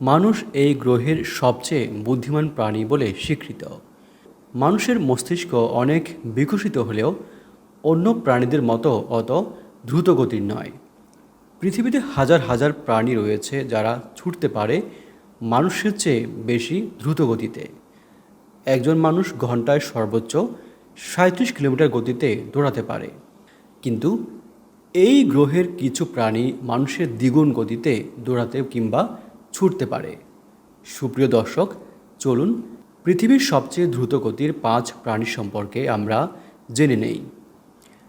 মানুষ এই গ্রহের সবচেয়ে বুদ্ধিমান প্রাণী বলে স্বীকৃত। মানুষের মস্তিষ্ক অনেক বিকশিত হলেও অন্য প্রাণীদের মতো অত দ্রুতগতির নয়। পৃথিবীতে হাজার হাজার প্রাণী রয়েছে যারা ছুটতে পারে মানুষের চেয়ে বেশি দ্রুত গতিতে একজন মানুষ ঘন্টায় সর্বোচ্চ সাঁত্রিশ কিলোমিটার গতিতে দৌড়াতে পারে। কিন্তু এই গ্রহের কিছু প্রাণী মানুষের দ্বিগুণ গতিতে দৌড়াতে কিংবা ছুটতে পারে। সুপ্রিয় দর্শক, চলুন পৃথিবীর সবচেয়ে দ্রুত গতির পাঁচ প্রাণী সম্পর্কে আমরা জেনে নেই।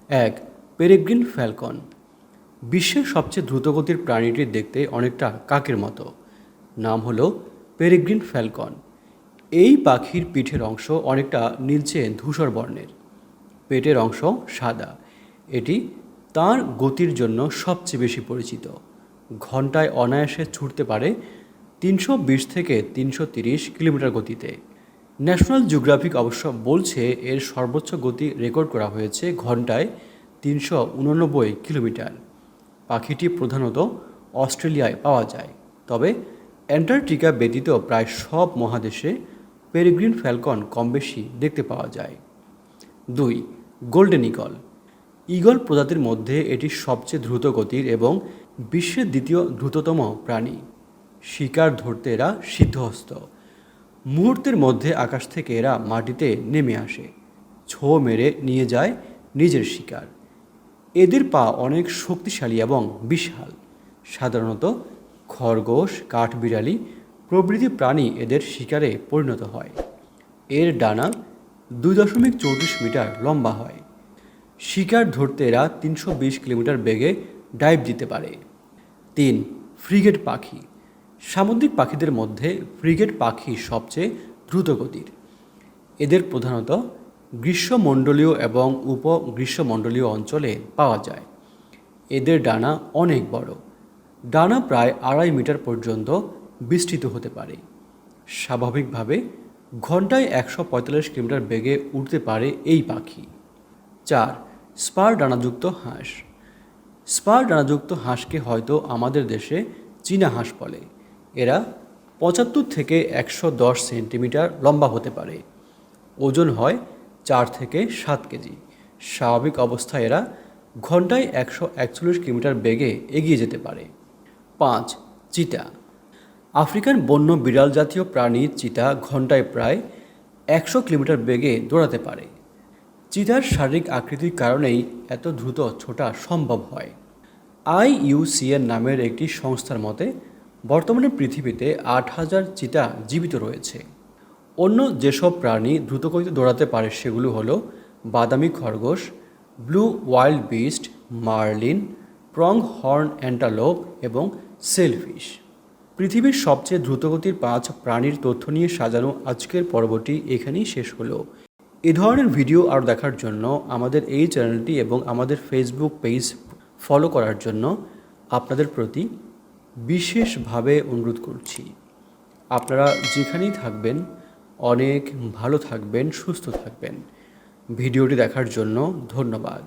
এক, পেরেগ্রিন ফ্যালকন। বিশ্বের সবচেয়ে দ্রুতগতির প্রাণীটি দেখতে অনেকটা কাকের মতো। নাম হলো পেরেগ্রিন ফ্যালকন। এই পাখির পিঠের অংশ অনেকটা নীলচে ধূসর বর্ণের। পেটের অংশ সাদা। এটি তার গতির জন্য সবচেয়ে বেশি পরিচিত। ঘন্টায় অনায়াসে ছুটতে পারে তিনশো বিশ থেকে তিনশো তিরিশ কিলোমিটার গতিতে। ন্যাশনাল জিওগ্রাফিক অবশ্য বলছে এর সর্বোচ্চ গতি রেকর্ড করা হয়েছে ঘন্টায় তিনশো উননব্বই কিলোমিটার। পাখিটি প্রধানত অস্ট্রেলিয়ায় পাওয়া যায়। তবে অ্যান্টার্কটিকা ব্যতীত প্রায় সব মহাদেশে পেরিগ্রিন ফ্যালকন কম বেশি দেখতে পাওয়া যায়। দুই, গোল্ডেন ইগল। ইগল প্রজাতির মধ্যে এটি সবচেয়ে দ্রুত গতির এবং বিশ্বের দ্বিতীয় দ্রুততম প্রাণী। শিকার ধরতে এরা সিদ্ধহস্ত। মুহূর্তের মধ্যে আকাশ থেকে এরা মাটিতে নেমে আসে। ছো মেরে নিয়ে যায় নিজের শিকার। এদের পা অনেক শক্তিশালী এবং বিশাল। সাধারণত খরগোশ, কাঠবিড়ালি প্রভৃতি প্রাণী এদের শিকারে পরিণত হয়। এর ডানা দুই দশমিক চৌত্রিশ মিটার লম্বা হয়। শিকার ধরতে এরা তিনশো বিশ কিলোমিটার বেগে ডাইভ দিতে পারে। তিন, ফ্রিগেট পাখি। সামুদ্রিক পাখিদের মধ্যে ফ্রিগেট পাখি সবচেয়ে দ্রুতগতির। এদের প্রধানত গ্রীষ্মমণ্ডলীয় এবং উপ গ্রীষ্মমণ্ডলীয় অঞ্চলে পাওয়া যায়। এদের ডানা অনেক বড়। ডানা প্রায় আড়াই মিটার পর্যন্ত বিস্তৃত হতে পারে। স্বাভাবিকভাবে ঘন্টায় একশো পঁয়তাল্লিশ কিলোমিটার বেগে উঠতে পারে এই পাখি। চার, স্পার ডানাযুক্ত হাঁস। স্পার ডানাযুক্ত হাঁসকে হয়তো আমাদের দেশে চীনা হাঁস বলে। এরা পঁচাত্তর থেকে একশো দশ সেন্টিমিটার লম্বা হতে পারে। ওজন হয় চার থেকে সাত কেজি। স্বাভাবিক অবস্থায় এরা ঘন্টায় একশো একচল্লিশ কিলোমিটার বেগে এগিয়ে যেতে পারে। পাঁচ চিতা আফ্রিকান বন্য বিড়াল জাতীয় প্রাণী চিতা ঘন্টায় প্রায় একশো কিলোমিটার বেগে দৌড়াতে পারে। চিতার শারীরিক আকৃতির কারণেই এত দ্রুত ছোটা সম্ভব হয়। আইইউসিএন নামের একটি সংস্থার মতে, বর্তমানে পৃথিবীতে আট হাজার চিতা জীবিত রয়েছে। অন্য যেসব প্রাণী দ্রুতগতিতে দৌড়াতে পারে সেগুলো হলো বাদামি খরগোশ, blue wildebeest, marlin pronghorn antelope এবং সেলফিশ। পৃথিবীর সবচেয়ে দ্রুতগতির পাঁচ প্রাণীর তথ্য নিয়ে সাজানো আজকের পর্বটি এখানেই শেষ হলো। এ ধরনের ভিডিও আর দেখার জন্য আমাদের এই চ্যানেলটি এবং আমাদের ফেসবুক পেজ ফলো করার জন্য আপনাদের প্রতি বিশেষভাবে অনুরোধ করছি। আপনারা যেখানেই থাকবেন, অনেক ভালো থাকবেন, সুস্থ থাকবেন। ভিডিওটি দেখার জন্য ধন্যবাদ।